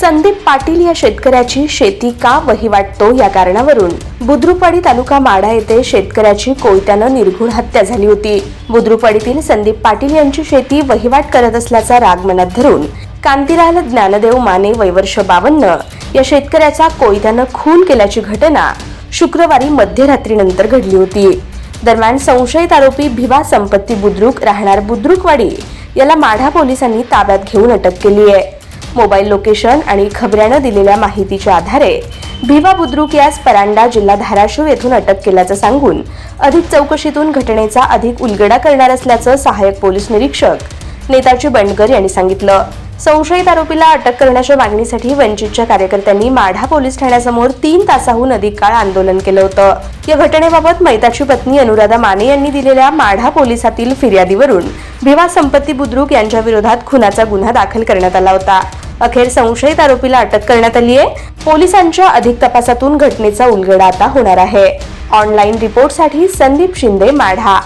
संदीप पाटील या शेतकऱ्याची शेती का वहिवाटतो या कारणावरून? बुद्रुपाडी तालुका माढा येथे शेतकऱ्याची कोयत्यानं निर्घुण हत्या झाली होती. बुद्रुपाडीतील संदीप पाटील यांची शेती वहिवाट करत असल्याचा राग मनात धरून कांतीलाल ज्ञानदेव माने वैवर्ष बावन्न या शेतकऱ्याचा कोयत्यानं खून केल्याची घटना शुक्रवारी मध्यरात्रीनंतर घडली होती. दरम्यान संशयित आरोपी भिवा संपत्ती बुद्रुक राहणार बुद्रुकवाडी याला माढा पोलिसांनी ताब्यात घेऊन अटक केली आहे. मोबाईल लोकेशन आणि खबऱ्यानं दिलेल्या माहितीच्या आधारे भिवा बुद्रुक यास परांडा जिल्हा धाराशिव येथून अटक केल्याचं सांगून अधिक चौकशीतून घटनेचा अधिक उलगडा करणार असल्याचं सहाय्यक पोलीस निरीक्षक नेताजी बंडकर यांनी सांगितलं. संशयित आरोपीला अटक करण्याच्या मागणीसाठी वंचितच्या कार्यकर्त्यांनी माढा पोलीस ठाण्यासमोर तीन तासाहून अधिक काळ आंदोलन केलं होतं. या घटनेबाबत मैताची पत्नी अनुराधा माने यांनी दिलेल्या माढा पोलिसातील फिर्यादीवरून भिवा संपत्ती बुद्रुक यांच्या विरोधात खुनाचा गुन्हा दाखल करण्यात आला होता. अखेर संशयित आरोपीला अटक करण्यात आली आहे. पोलिसांच्या अधिक तपासातून घटनेचा उलगडा आता होणार आहे. ऑनलाईन रिपोर्टसाठी संदीप शिंदे माढा.